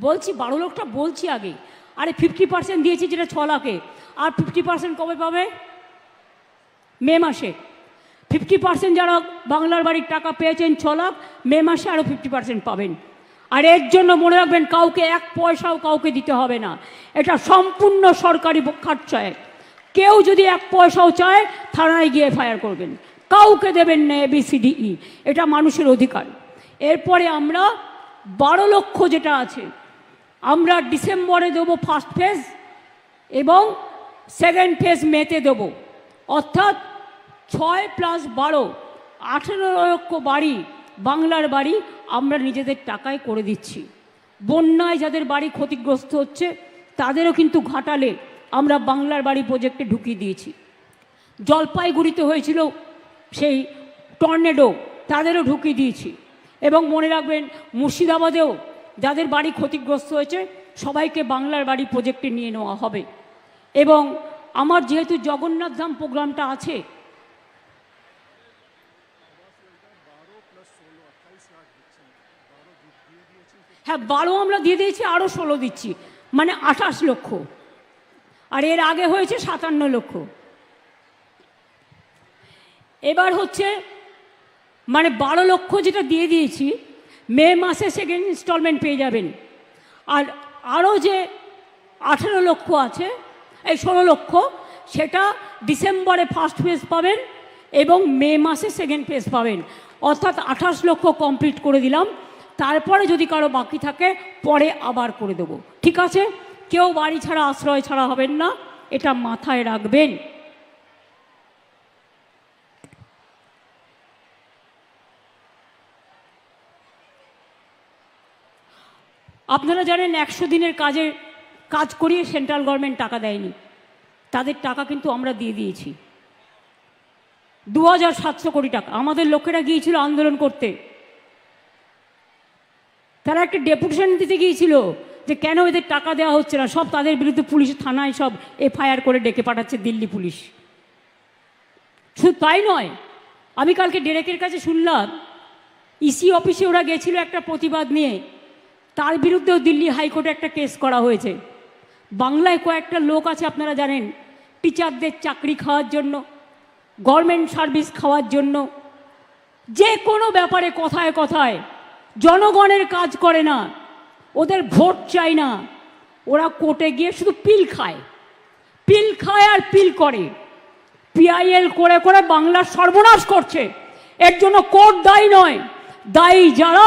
বলছি, বারো লক্ষটা বলছি আগে। আরে ফিফটি পার্সেন্ট দিয়েছি যেটা ছ লাখে। আর ফিফটি পার্সেন্ট কবে পাবে? মে মাসে। ফিফটি পার্সেন্ট যারা বাংলার বাড়ির টাকা পেয়েছেন ছ লাখ, মে মাসে আরও ফিফটি পার্সেন্ট পাবেন। আর এর জন্য মনে রাখবেন, কাউকে এক পয়সাও কাউকে দিতে হবে না। এটা সম্পূর্ণ সরকারি খরচায় কেউ যদি এক পয়সাও চায়, থানায় গিয়ে ফায়ার করবেন। কাউকে দেবেন না এবিসিডিই E। এটা মানুষের অধিকার। এরপরে আমরা বারো লক্ষ যেটা আছে আমরা ডিসেম্বরে দেবো ফার্স্ট ফেজ এবং সেকেন্ড ফেজ মেতে দেব। অর্থাৎ ছয় প্লাস বারো, আঠেরো লক্ষ বাড়ি, বাংলার বাড়ি আমরা নিজেদের টাকায় করে দিচ্ছি। বন্যায় যাদের বাড়ি ক্ষতিগ্রস্ত হচ্ছে, তাদেরও কিন্তু ঘাটালে আমরা বাংলার বাড়ি প্রজেক্টে ঢুকিয়ে দিয়েছি। জলপাইগুড়িতে হয়েছিল সেই টর্নেডো তাদেরও ঢুকিয়ে দিয়েছি। এবং মনে রাখবেন, মুর্শিদাবাদেও যাদের বাড়ি ক্ষতিগ্রস্ত হয়েছে, সবাইকে বাংলার বাড়ি প্রজেক্টে নিয়ে নেওয়া হবে। এবং আমার যেহেতু জগন্নাথ ধাম প্রোগ্রামটা আছে হ্যাঁ বারো আমরা দিয়ে দিয়েছি আরও ষোলো দিচ্ছি। মানে আঠাশ লক্ষ। আর এর আগে হয়েছে সাতান্ন লক্ষ। এবার হচ্ছে মানে বারো লক্ষ যেটা দিয়ে দিয়েছি মে মাসে সেকেন্ড ইনস্টলমেন্ট পেয়ে যাবেন। আর আরও যে আঠেরো লক্ষ আছে, এই ষোলো লক্ষ, সেটা ডিসেম্বরে ফার্স্ট ফেজ পাবেন এবং মে মাসে সেকেন্ড ফেজ পাবেন। অর্থাৎ আঠাশ লক্ষ কমপ্লিট করে দিলাম। তারপরে যদি কারও বাকি থাকে, পরে আবার করে দেবো। ঠিক আছে? কেউ বাড়ি ছাড়া, আশ্রয় ছাড়া হবেন না। এটা মাথায় রাখবেন। আপনারা জানেন একশো দিনের কাজের কাজ করিয়ে সেন্ট্রাল গভর্নমেন্ট টাকা দেয়নি। তাদের টাকা কিন্তু আমরা দিয়ে দিয়েছি। দু হাজার সাতশো কোটি টাকা। আমাদের লোকেরা গিয়েছিল আন্দোলন করতে। তারা একটা ডেপুটেশন দিতে গিয়েছিল যে কেন এদের টাকা দেওয়া হচ্ছে না। সব তাদের বিরুদ্ধে পুলিশ, থানায় সব এফআইআর করে ডেকে পাঠাচ্ছে দিল্লি পুলিশ। শুধু তাই নয়, আমি কালকে ডেরেকের কাছে শুনলাম, ইসি অফিসে ওরা গেছিল একটা প্রতিবাদ নিয়ে। তার বিরুদ্ধেও দিল্লি হাইকোর্টে একটা কেস করা হয়েছে। বাংলায় কয়েকটা লোক আছে আপনারা জানেন, টিচারদের চাকরি খাওয়ার জন্য গভর্নমেন্ট সার্ভিস খাওয়ার জন্য। যে কোনো ব্যাপারে কথায় কথায়, জনগণের কাজ করে না, ওদের ভোট চাই না। ওরা কোর্টে গিয়ে শুধু পিল খায়। পিল খায় আর পিল করে। পিআইএল করে করে বাংলার সর্বনাশ করছে। এর জন্য কোর্ট দায়ী নয়, দায়ী যারা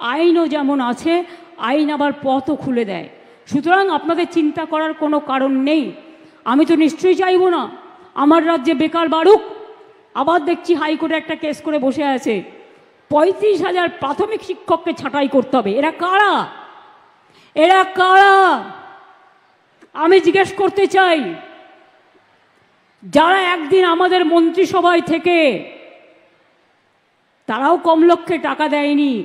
আইনও যেমন আছে, আইন আবার পথও খুলে দেয়। সুতরাং আপনাদের চিন্তা করার কোনো কারণ নেই। আমি তো নিশ্চয়ই চাইব না। আমার রাজ্যে বেকার বাড়ুক আবার দেখছি হাইকোর্টে একটা কেস করে বসে আছে। পঁয়ত্রিশ হাজার প্রাথমিক শিক্ষককে ছাঁটাই করতে হবে। এরা কারা? এরা কারা? আমি জিজ্ঞেস করতে চাই, যারা একদিন আমাদের মন্ত্রিসভায় থেকে, তারাও কম লক্ষ্যে টাকা দেয়নি।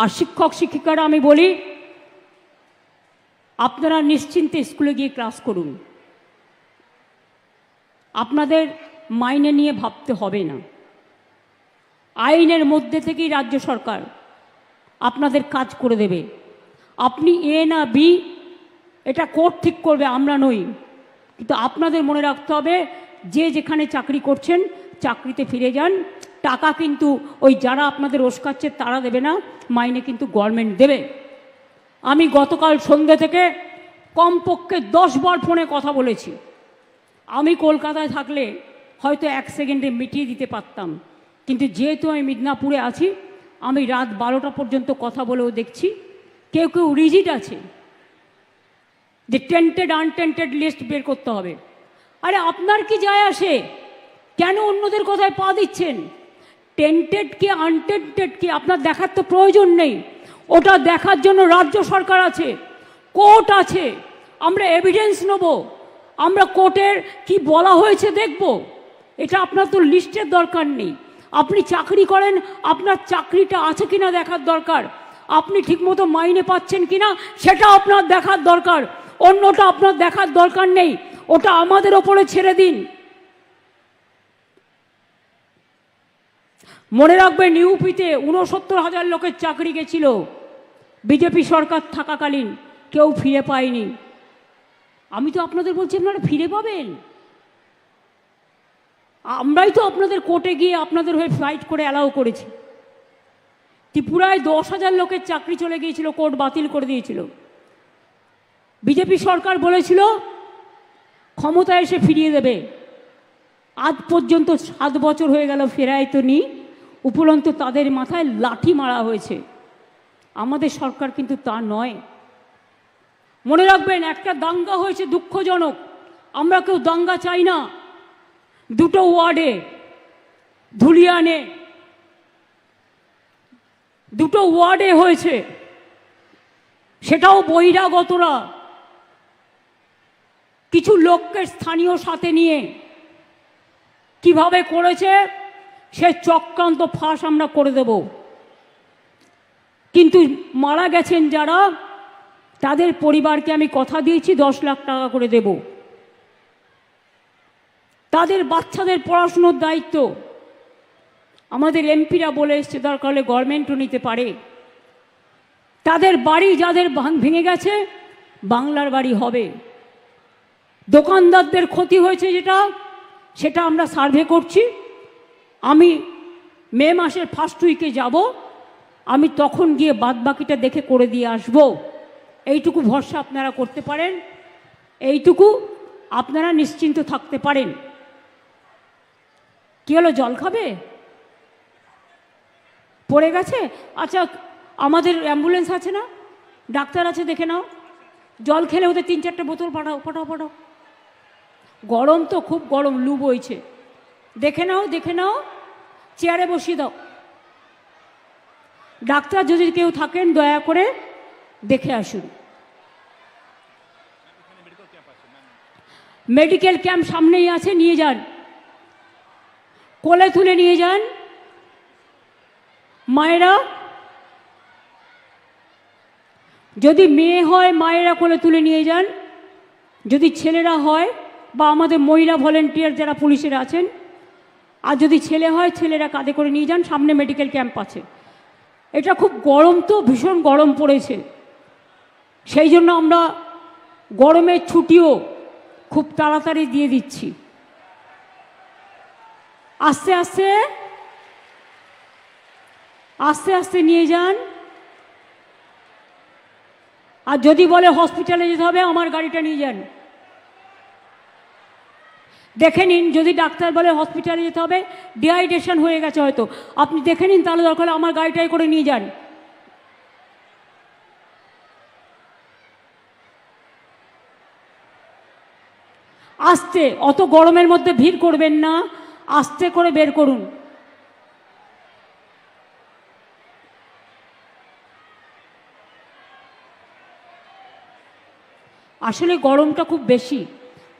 আর শিক্ষক, শিক্ষিকারা আমি বলি, আপনারা নিশ্চিন্তে স্কুলে গিয়ে ক্লাস করুন। আপনাদের মাইনে নিয়ে ভাবতে হবে না। আইনের মধ্যে থেকেই রাজ্য সরকার আপনাদের কাজ করে দেবে। আপনি এ না বি, এটা কোর্ট ঠিক করবে, আমরা নই। কিন্তু আপনাদের মনে রাখতে হবে, যে যেখানে চাকরি করছেন, চাকরিতে ফিরে যান। টাকা কিন্তু ওই যারা আপনাদের ওস্কাচ্ছে তারা দেবে না, মাইনে কিন্তু গভর্নমেন্ট দেবে। আমি গতকাল সন্ধ্যে থেকে কমপক্ষে দশ বার ফোনে কথা বলেছি। আমি কলকাতায় থাকলে হয়তো এক সেকেন্ডে মিটিয়ে দিতে পারতাম, কিন্তু যেহেতু আমি মিদনাপুরে আছি, আমি রাত বারোটা পর্যন্ত কথা বলেও দেখছি, কেউ কেউ রিজিট আছে যে টেন্টেড আনটেন্টেড লিস্ট বের করতে হবে। আরে আপনার কি যায় আসে? কেন অন্যদের কথায় পা দিচ্ছেন? টেন্টেড কি আনটেন্টেড কি, আপনার দেখার তো প্রয়োজন নেই। ওটা দেখার জন্য রাজ্য সরকার আছে, কোর্ট আছে, আমরা এভিডেন্স নেব, আমরা কোর্টের কি বলা হয়েছে দেখব। এটা আপনার তো লিস্টের দরকার নেই। আপনি চাকরি করেন, আপনার চাকরিটা আছে কিনা দেখার দরকার, আপনি ঠিকমতো মাইনে পাচ্ছেন কিনা, সেটা আপনার দেখার দরকার। অন্যটা আপনার দেখার দরকার নেই, ওটা আমাদের ওপরে ছেড়ে দিন। মনে রাখবেন ইউপিতে উনসত্তর হাজার লোকের চাকরি গেছিল। বিজেপি সরকার থাকাকালীন কেউ ফিরে পায়নি। আমি তো আপনাদের বলছি, আপনারা ফিরে পাবেন। আমরাই তো আপনাদের কোর্টে গিয়ে আপনাদের হয়ে ফাইট করে অ্যালাউ করেছি। ত্রিপুরায় দশ হাজার লোকের চাকরি চলে গিয়েছিল, কোর্ট বাতিল করে দিয়েছিল। বিজেপি সরকার বলেছিল ক্ষমতা এসে ফিরিয়ে দেবে। আজ পর্যন্ত সাত বছর হয়ে গেল, ফেরায় তো নি। উপরন্ত তাদের মাথায় লাঠি মারা হয়েছে। আমাদের সরকার কিন্তু তা নয়। মনে রাখবেন, একটা দাঙ্গা হয়েছে দুঃখজনক। আমরা কেউ দাঙ্গা চাই না। দুটো ওয়ার্ডে, ধুলিয়ানে, দুটো ওয়ার্ডে হয়েছে। সেটাও বহিরাগতরা। কিছু লোককে স্থানীয় সাথে নিয়ে কীভাবে করেছে? সে চক্রান্ত ফাঁস আমরা করে দেব। কিন্তু মারা গেছেন যারা, তাদের পরিবারকে আমি কথা দিয়েছি, দশ লাখ টাকা করে দেব। তাদের বাচ্চাদের পড়াশুনোর দায়িত্ব। আমাদের এমপিরা বলে এসছে, দরকার হলে গভর্নমেন্টও নিতে পারে। তাদের বাড়ি যাদের ভাঙ- ভেঙে গেছে, বাংলার বাড়ি হবে। দোকানদারদের ক্ষতি হয়েছে যেটা, সেটা আমরা সার্ভে করছি। আমি মে মাসের ফার্স্ট উইকে যাব, আমি তখন গিয়ে বাদবাকিটা দেখে করে দিয়ে আসব। এইটুকু ভরসা আপনারা করতে পারেন, এইটুকু আপনারা নিশ্চিন্ত থাকতে পারেন। কী হলো, জল খাবে? পড়ে গেছে? আচ্ছা আমাদের অ্যাম্বুলেন্স আছে না? ডাক্তার আছে, দেখে নাও। জল খেলে ওদের তিন চারটে বোতল পাঠাও পাঠাও পাঠাও। গরম তো, খুব গরম, লু বইছে। দেখে নাও দেখে নাও। চেয়ারে বসিয়ে দাও। ডাক্তার যদি কেউ থাকেন, দয়া করে দেখে আসুন। মেডিকেল ক্যাম্প সামনেই আছে, নিয়ে যান। কোলে তুলে নিয়ে যান। মায়েরা, যদি মেয়ে হয়, মায়েরা কোলে তুলে নিয়ে যান। যদি ছেলেরা হয় বা আমাদের মহিলা ভলেন্টিয়ার যারা পুলিশের আছেন আর যদি ছেলে হয়, ছেলেরা কাঁধে করে নিয়ে যান, সামনে মেডিকেল ক্যাম্প আছে। এটা খুব গরম তো, ভীষণ গরম পড়েছে। সেই জন্য আমরা গরমের ছুটিও খুব তাড়াতাড়ি দিয়ে দিচ্ছি। আস্তে আস্তে আস্তে আস্তে নিয়ে যান। আর যদি বলে হসপিটালে যেতে হবে, আমার গাড়িটা নিয়ে যান। দেখে নিন, যদি ডাক্তার বলে হসপিটালে যেতে হবে ডিহাইড্রেশন হয়ে গেছে হয়তো। আপনি দেখে নিন, তাহলে দরকার আমার গাড়িটাই করে নিয়ে যান। আস্তে, অত গরমের মধ্যে ভিড় করবেন না, আস্তে করে বের করুন। আসলে গরমটা খুব বেশি।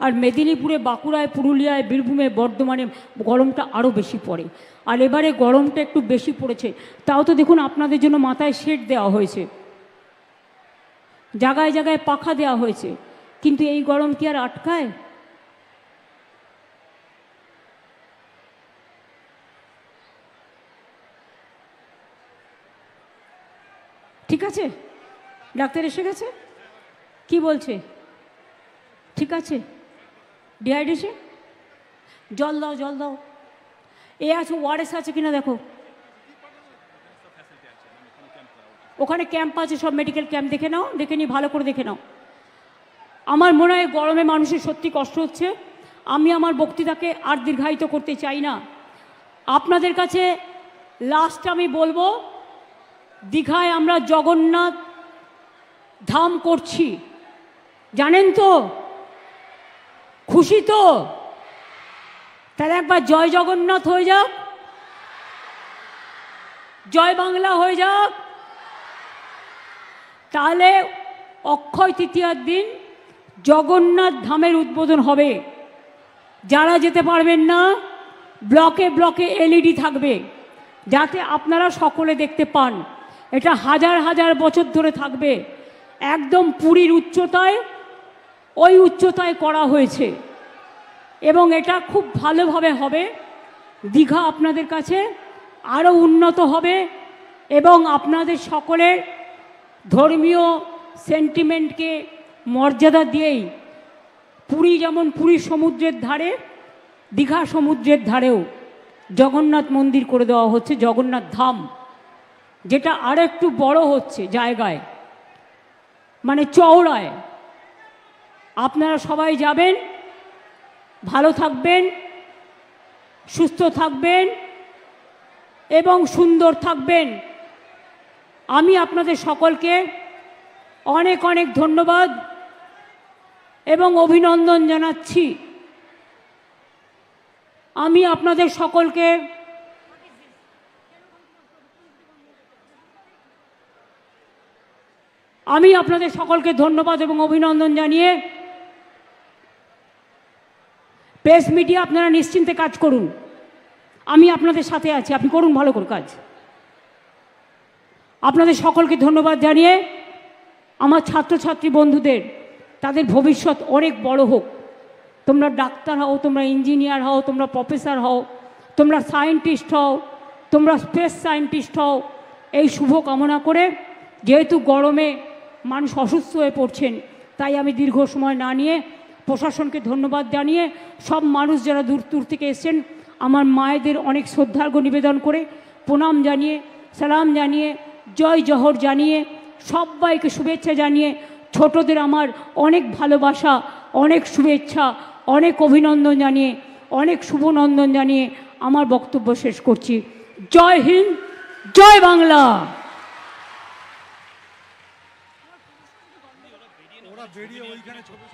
আর মেদিনীপুরে, বাঁকুড়ায়, পুরুলিয়ায়, বীরভূমে বর্ধমানে গরমটা আরও বেশি পড়ে। আর এবারে গরমটা একটু বেশি পড়েছে। তাও তো দেখুন আপনাদের জন্য মাথায় শেড দেওয়া হয়েছে। জায়গায় জায়গায় পাখা দেওয়া হয়েছে। কিন্তু এই গরম কি আর আটকায়? ঠিক আছে? ডাক্তার এসে গেছে? কি বলছে? ঠিক আছে। ডিহাইড্রেশন জল দাও জল দাও। এ আছে ওয়ারেস আছে কিনা দেখো। ওখানে ক্যাম্প আছে, সব মেডিকেল ক্যাম্প। দেখে নাও, দেখে নিয়ে ভালো করে দেখে নাও। আমার মনে হয় গরমে মানুষের সত্যি কষ্ট হচ্ছে। আমি আমার বক্তৃতাকে আর দীর্ঘায়িত করতে চাই না। আপনাদের কাছে লাস্ট আমি বলব, দীঘায় আমরা জগন্নাথ ধাম করছি। জানেন তো খুশি তো? তাহলে একবার জয় জগন্নাথ হয়ে যাক জয় বাংলা হয়ে যাক তাহলে অক্ষয় তৃতীয়ার দিন জগন্নাথ ধামের উদ্বোধন হবে। যারা যেতে পারবেন না, ব্লকে ব্লকে এলইডি থাকবে, যাতে আপনারা সকলে দেখতে পান। এটা হাজার হাজার বছর ধরে থাকবে। একদম পুরীর উচ্চতায় ওই উচ্চতায় করা হয়েছে। এবং এটা খুব ভালোভাবে হবে। দীঘা আপনাদের কাছে আরও উন্নত হবে এবং আপনাদের সকলের ধর্মীয় সেন্টিমেন্টকে মর্যাদা দিয়েই পুরী যেমন পুরী সমুদ্রের ধারে, দীঘা সমুদ্রের ধারেও জগন্নাথ মন্দির করে দেওয়া হচ্ছে, জগন্নাথ ধাম, যেটা আর একটু বড় হচ্ছে জায়গায় মানে চওড়ায়। আপনারা সবাই যাবেন, ভালো থাকবেন, সুস্থ থাকবেন এবং সুন্দর থাকবেন। আমি আপনাদের সকলকে অনেক অনেক ধন্যবাদ এবং অভিনন্দন জানাচ্ছি। আমি আপনাদের সকলকে আমি আপনাদের সকলকে ধন্যবাদ এবং অভিনন্দন জানিয়ে প্রেস মিডিয়া আপনারা নিশ্চিন্তে কাজ করুন। আমি আপনাদের সাথে আছি, আপনি করুন ভালো করে কাজ। আপনাদের সকলকে ধন্যবাদ জানিয়ে আমার ছাত্রছাত্রী বন্ধুদের, তাদের ভবিষ্যৎ অনেক বড় হোক। তোমরা ডাক্তার হও, তোমরা ইঞ্জিনিয়ার হও, তোমরা প্রফেসর হও, তোমরা সায়েন্টিস্ট হও, তোমরা স্পেস সায়েন্টিস্ট হও, এই শুভ কামনা করে যেহেতু গরমে মানুষ অসুস্থ হয়ে পড়ছেন, তাই আমি দীর্ঘ সময় না নিয়ে প্রশাসনকে ধন্যবাদ জানিয়ে সব মানুষ যারা দূর দূর থেকে এসছেন, আমার মায়েদের অনেক শ্রদ্ধার্ঘ্য নিবেদন করে প্রণাম জানিয়ে, সালাম জানিয়ে, জয় জহর জানিয়ে, সবাইকে শুভেচ্ছা জানিয়ে ছোটদের আমার অনেক ভালোবাসা, অনেক শুভেচ্ছা, অনেক অভিনন্দন জানিয়ে, অনেক শুভনন্দন জানিয়ে আমার বক্তব্য শেষ করছি। জয় হিন্দ, জয় বাংলা! বেরিয়ে ওইখানে ছবি